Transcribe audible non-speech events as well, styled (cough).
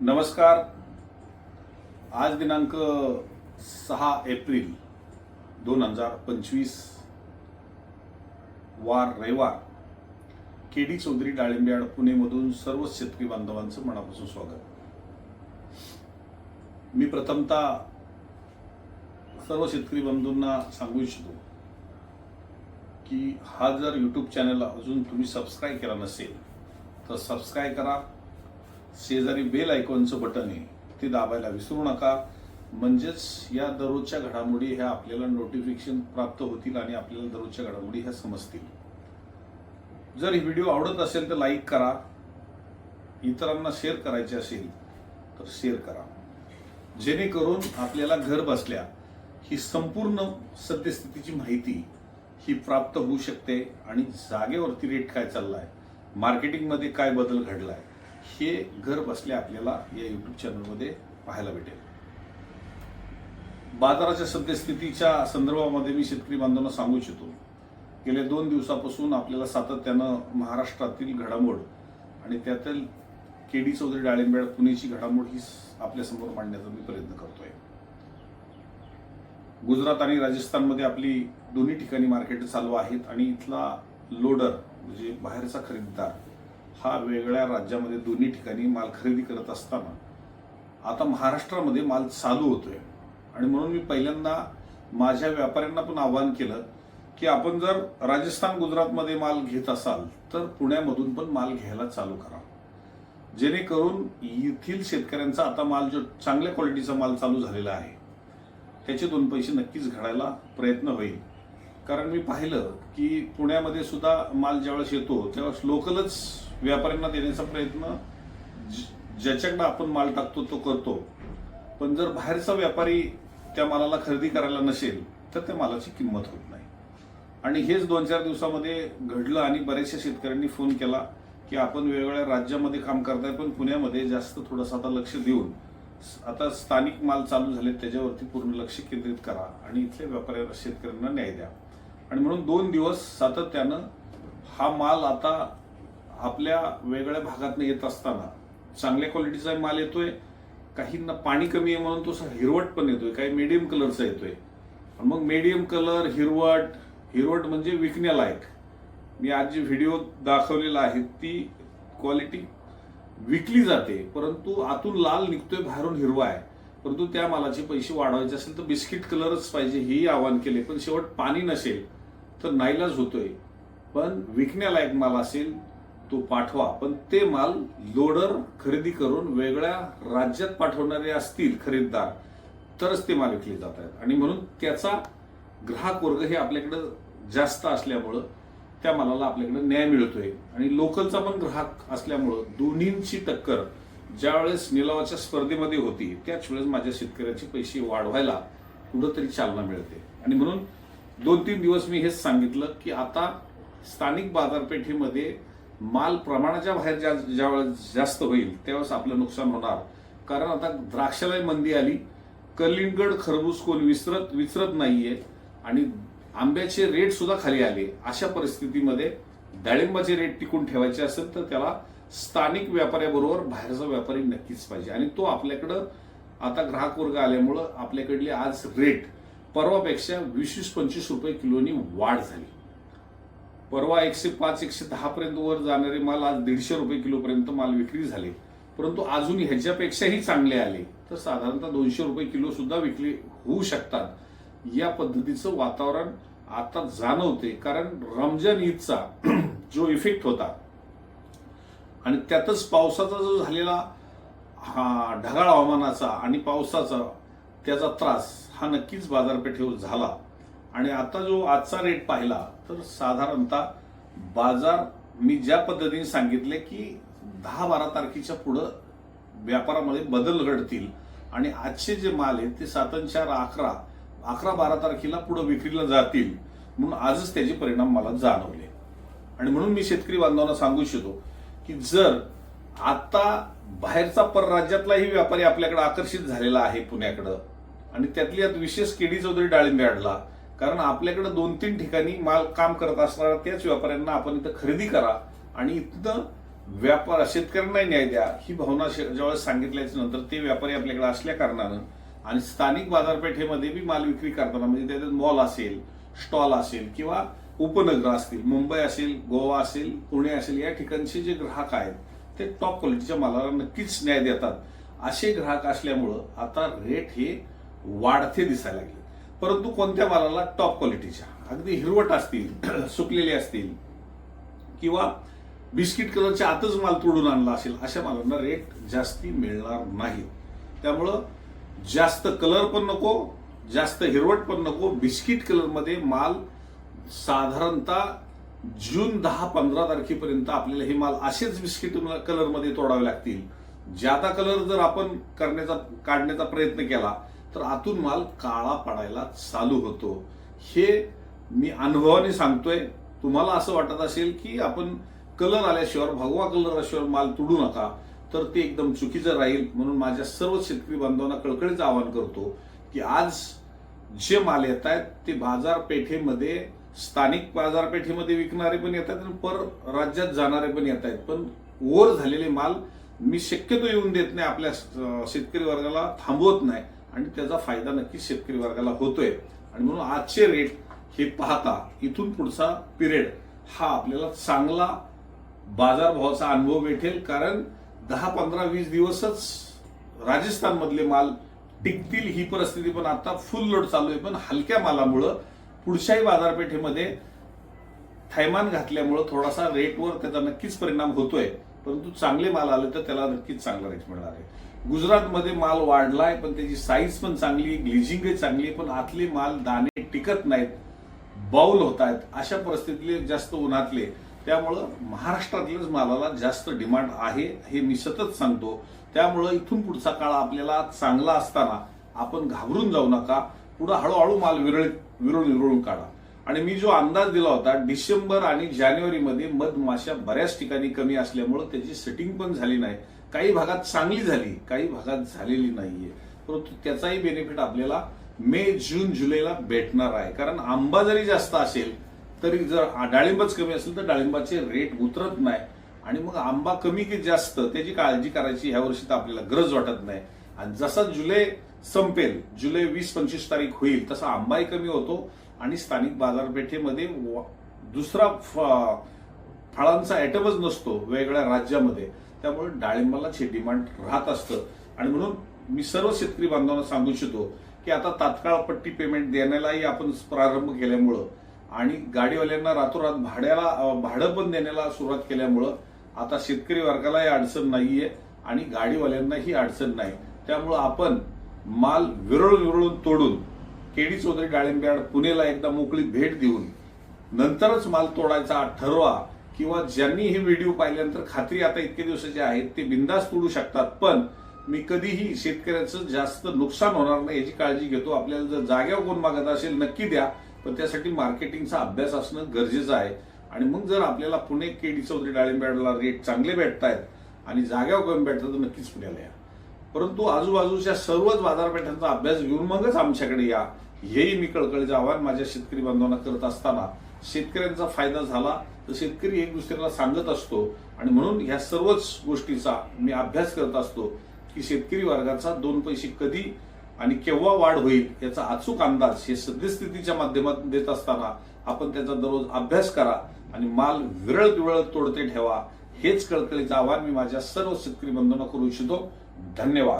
नमस्कार. आज दिनांक सहा एप्रिल दोन हजार पंचवीस वार रविवार केडी चौधरी डाळिंब्याड पुणेमधून सर्व शेतकरी बांधवांचं मनापासून स्वागत. मी प्रथमतः सर्व शेतकरी बंधूंना सांगू इच्छितो की हा जर यूट्यूब चॅनल अजून तुम्ही सबस्क्राईब केला नसेल तर सबस्क्राईब करा. शेजारी बेल आयकॉनचं बटन आहे ते दाबायला विसरू नका. म्हणजेच या दररोजच्या घडामोडी ह्या आपल्याला नोटिफिकेशन प्राप्त होतील आणि आपल्याला दररोजच्या घडामोडी ह्या समजतील. जर ही व्हिडिओ आवडत असेल तर लाईक करा. इतरांना शेअर करायचे असेल तर शेअर करा. जेणेकरून आपल्याला घर बसल्या ही संपूर्ण सद्यस्थितीची माहिती ही प्राप्त होऊ शकते आणि जागेवरती रेट काय चाललाय? मार्केटिंगमध्ये काय बदल घडलाय? हे घर बसल्या आपल्याला या यूट्यूब चॅनलमध्ये पाहायला भेटेल. बाजाराच्या सद्यस्थितीच्या संदर्भामध्ये मी शेतकरी बांधवांना सांगू इच्छितो. गेल्या दोन दिवसापासून आपल्याला सातत्यानं महाराष्ट्रातील घडामोड आणि त्यातील केडी चौधरी डाळिंबेड पुणेची घडामोड ही आपल्यासमोर मांडण्याचा मी प्रयत्न करतोय. गुजरात आणि राजस्थानमध्ये आपली दोन्ही ठिकाणी मार्केट चालू आहेत आणि इथला लोडर म्हणजे बाहेरचा खरेदीदार हा वेगळ्या राज्यामध्ये दोन्ही ठिकाणी माल खरेदी करत असताना आता महाराष्ट्रामध्ये माल चालू होतोय. आणि म्हणून मी पहिल्यांदा माझ्या व्यापाऱ्यांना पण आवाहन केलं की आपण जर राजस्थान गुजरातमध्ये माल घेत असाल तर पुण्यामधून पण माल घ्यायला चालू करा. जेणेकरून येथील शेतकऱ्यांचा आता माल जो चांगल्या क्वालिटीचा माल चालू झालेला आहे त्याचे दोन पैसे नक्कीच घडायला प्रयत्न होईल. कारण मी पाहिलं की पुण्यामध्ये सुद्धा माल ज्यावेळेस येतो त्यावेळेस लोकलच व्यापाऱ्यांना देण्याचा प्रयत्न ज्याच्याकडं आपण माल टाकतो तो करतो. पण जर बाहेरचा व्यापारी त्या मालाला खरेदी करायला नसेल तर त्या मालाची किंमत होत नाही. आणि हेच दोन चार दिवसामध्ये घडलं आणि बऱ्याचशा शेतकऱ्यांनी फोन केला की आपण वेगवेगळ्या राज्यामध्ये काम करताय पण पुण्यामध्ये जास्त थोडंसं आता लक्ष देऊन आता स्थानिक माल चालू झाले त्याच्यावरती पूर्ण लक्ष केंद्रित करा आणि इथल्या व्यापाऱ्यांना शेतकऱ्यांना न्याय द्या. आणि म्हणून दोन दिवस सातत्यानं हा माल आता आपल्या वेगळ्या भागातनं येत असताना चांगल्या क्वालिटीचा माल येतोय काहींना पाणी कमी आहे म्हणून तो असा हिरवट पण येतोय काही मीडियम कलरचा येतोय. आणि मग मीडियम कलर हिरवट हिरवट म्हणजे विकण्यालायक. मी आज जी व्हिडिओ दाखवलेला आहे ती क्वालिटी विकली जाते परंतु आतून लाल निघतोय बाहेरून हिरवा आहे. परंतु त्या मालाचे पैसे वाढवायचे असेल तर बिस्किट कलरच पाहिजे हेही आवाहन केले पण शेवट पाणी नसेल. तर नाईलाज होतोय. पण विकण्यालायक माल असेल तो पाठवा. पण ते माल लोडर खरेदी करून वेगळ्या राज्यात पाठवणारे असतील खरेदीदार तरच ते माल विकले जात आहेत. आणि म्हणून त्याचा ग्राहक वर्ग हे आपल्याकडं जास्त असल्यामुळं त्या मालाला आपल्याकडे न्याय मिळतोय. आणि लोकलचा पण ग्राहक असल्यामुळं दोन्हींची टक्कर ज्यावेळेस निलावाच्या स्पर्धेमध्ये होती त्याच वेळेस माझ्या शेतकऱ्याचे पैसे वाढवायला कुठंतरी चालना मिळते. आणि म्हणून दोन तीन दिवस मी हेच सांगितलं की आता स्थानिक बाजारपेठेमध्ये माल प्रमाणाच्या बाहेर ज्या ज्यावेळेस जास्त होईल त्यावेळेस आपलं नुकसान होणार. कारण आता द्राक्षालाही मंदी आली. कलिंगड खरबूज कोण विसरत विसरत नाहीये आणि आंब्याचे रेट सुद्धा खाली आले. अशा परिस्थितीमध्ये डाळिंबाचे रेट टिकून ठेवायचे असेल तर त्याला स्थानिक व्यापाऱ्याबरोबर बाहेरचा व्यापारी नक्कीच पाहिजे. आणि तो आपल्याकडं आता ग्राहक वर्ग आल्यामुळं आपल्याकडले आज रेट परवापेक्षा वीस वीस पंचवीस रुपये किलोनी वाढ झाली. परवा एकशे पाच एकशे दहापर्यंत वर जाणारे माल आज दीडशे रुपये किलोपर्यंत माल विक्री झाले. परंतु अजून ह्याच्यापेक्षाही चांगले आले. तर साधारणतः दोनशे रुपये किलो सुद्धा विक्री होऊ शकतात. या पद्धतीचं वातावरण आता जाणवते. कारण रमजान ईदचा (clears throat) जो इफेक्ट होता आणि त्यातच पावसाचा जो झालेला हा ढगाळ हवामानाचा आणि पावसाचा त्याचा त्रास हा नक्कीच बाजारपेठेवर झाला. आणि आता जो आजचा रेट पाहिला तर साधारणतः बाजार मी ज्या पद्धतीने सांगितले की दहा बारा तारखेच्या पुढं व्यापारामध्ये बदल घडतील. आणि आजचे जे माल आहेत ते सातन चार अकरा अकरा बारा तारखेला पुढे विक्रीला जातील. म्हणून आजच त्याचे परिणाम मला जाणवले. आणि म्हणून मी शेतकरी बांधवांना सांगू इच्छितो की जर आता बाहेरचा परराज्यातलाही व्यापारी आपल्याकडे आकर्षित झालेला आहे पुण्याकडं आणि त्यातली यात विशेष केडी चौधरी डाळिंबे आणला कारण आपल्याकडे दोन तीन ठिकाणी माल काम करत असणाऱ्या त्याच व्यापाऱ्यांना आपण इथं खरेदी करा आणि इथनं व्यापार शेतकऱ्यांना न्याय द्या ही भावना ज्यावेळेस सांगितल्याच्या नंतर ते व्यापारी आपल्याकडे असल्या कारणानं आणि स्थानिक बाजारपेठेमध्ये बी माल विक्री करताना म्हणजे त्याच्यात मॉल असेल स्टॉल असेल किंवा उपनगर असतील मुंबई असेल गोवा असेल पुणे असेल या ठिकाणचे जे ग्राहक आहेत ते टॉप क्वालिटीच्या मालाला नक्कीच न्याय देतात. असे ग्राहक असल्यामुळं आता रेट हे वाढते दिसायला लागले. परंतु कोणत्या मालाला? टॉप क्वालिटीच्या अगदी हिरवट असतील (clears throat) सुकलेले असतील किंवा बिस्किट कलरच्या आतच माल तोडून आणला असेल अशा मालांना रेट जास्ती मिळणार नाही. त्यामुळं जास्त कलर पण नको जास्त हिरवट पण नको. बिस्किट कलरमध्ये माल साधारणतः जून दहा पंधरा तारखेपर्यंत आपल्याला हे माल असेच बिस्किट कलरमध्ये तोडावे लागतील. ज्यादा कलर जर आपण करण्याचा काढण्याचा प्रयत्न केला तर आतून माल काळा पडायला चालू होतो. हे मी अनुभवाने सांगतोय. तुम्हाला असं वाटत असेल की आपण कलर आल्याशिवाय भगवा कलर आल्याशिवाय माल तुडू नका. तर ते एकदम चुकीचं राहील म्हणून माझ्या सर्व शेतकरी बांधवांना कळकळीचं आवाहन करतो की आज जे माल येत आहेत ते बाजारपेठेमध्ये स्थानिक बाजारपेठेमध्ये विकणारे पण येत आहेत आणि पर राज्यात जाणारे पण येत आहेत. पण ओर झालेले माल मी शक्यतो येऊन देत नाही. आपल्या शेतकरी वर्गाला थांबवत नाही. आणि त्याचा फायदा नक्की शेतकरी वर्गाला होतोय. आणि म्हणून आजचे रेट हे पाहता इथून पुढचा पिरियड हा आपल्याला चांगला बाजारभावाचा अनुभव भेटेल कारण दहा पंधरा वीस दिवसच राजस्थानमधले माल टिकतील ही परिस्थिती पण आता फुल लोड चालू आहे. पण हलक्या मालामुळं पुढच्याही बाजारपेठेमध्ये थैमान घातल्यामुळं थोडासा रेटवर त्याचा नक्कीच परिणाम होतोय. परंतु चांगले माल आले तर त्याला नक्कीच चांगला रेट मिळणार आहे. गुजरातमध्ये माल वाढलाय पण त्याची साईज पण चांगली ग्लिजिंगही चांगली आहे पण आतले माल दाणे टिकत नाहीत बाऊल होत आहेत अशा परिस्थितीतले जास्त उन्हातले. त्यामुळं महाराष्ट्रातल्याच मालाला जास्त डिमांड आहे हे मी सतत सांगतो. त्यामुळं इथून पुढचा काळ आपल्याला चांगला असताना आपण घाबरून जाऊ नका पुढे हळूहळू माल विरळ विरळ विरळून काढा. आणि मी जो अंदाज दिला होता डिसेंबर आणि जानेवारीमध्ये मधमाशा बऱ्याच ठिकाणी कमी असल्यामुळं त्याची सेटिंग पण झाली नाही. काही भागात चांगली झाली काही भागात झालेली नाहीये. परंतु त्याचाही बेनिफिट आपल्याला मे जून जुलैला भेटणार आहे. कारण आंबा जरी जास्त असेल तरी जर डाळिंबच कमी असेल तर डाळिंबाचे रेट उतरत नाही. आणि मग आंबा कमी की जास्त त्याची काळजी करायची ह्या वर्षी तर आपल्याला गरज वाटत नाही. आणि जसा जुलै संपेल जुलै वीस पंचवीस तारीख होईल तसा आंबाही कमी होतो. आणि स्थानिक बाजारपेठेमध्ये व- दुसरा फ- फळांचा ॲटमच नसतो वेगळ्या राज्यामध्ये. त्यामुळे डाळिंबाला हे डिमांड राहत असतं. आणि म्हणून मी सर्व शेतकरी बांधवांना सांगू इच्छितो की आता तात्काळ पट्टी पेमेंट देण्यालाही आपण प्रारंभ केल्यामुळं आणि गाडीवाल्यांना रातोरात भाड्याला भाडं पण देण्याला सुरुवात केल्यामुळं आता शेतकरी वर्गालाही अडचण नाहीये आणि गाडीवाल्यांनाही अडचण नाही. त्यामुळं आपण माल विरळ विरळून तोडून केडी चौधरी डाळिंब्याड पुणेला एकदा मोकळी भेट देऊन नंतरच माल तोडायचा ठरवा किंवा ज्यांनी हे व्हिडिओ पाहिल्यानंतर खात्री आता इतके दिवसाचे आहेत ते बिंदास तोडू शकतात. पण मी कधीही शेतकऱ्याचं जास्त नुकसान होणार नाही याची काळजी घेतो. आपल्याला जर जाग्यावर कोण मागत असेल नक्की द्या. पण त्यासाठी मार्केटिंगचा अभ्यास असणं गरजेचं आहे. आणि मग जर आपल्याला पुणे केडी चौधरी डाळिंब्याला रेट चांगले भेटतायत आणि जाग्यावर कमी भेटतात तर नक्कीच पुण्याला या. परंतु आजूबाजूच्या सर्वच बाजारपेठांचा अभ्यास घेऊन मगच आमच्याकडे या. हेही मी कळकळीचं आव्हान माझ्या शेतकरी बांधवांना करत असताना शेतकऱ्यांचा फायदा झाला तर शेतकरी एक दुसऱ्याला सांगत असतो. आणि म्हणून ह्या सर्वच गोष्टीचा मी अभ्यास करत असतो की शेतकरी वर्गाचा दोन पैसे कधी आणि केव्हा वाढ होईल याचा अचूक अंदाज हे सद्यस्थितीच्या माध्यमातून देत असताना आपण त्याचा दररोज अभ्यास करा आणि माल विरळ विरळ तोडते ठेवा. हेच कळकळीचं आव्हान मी माझ्या सर्व शेतकरी बंधूंना करू इच्छितो. धन्यवाद.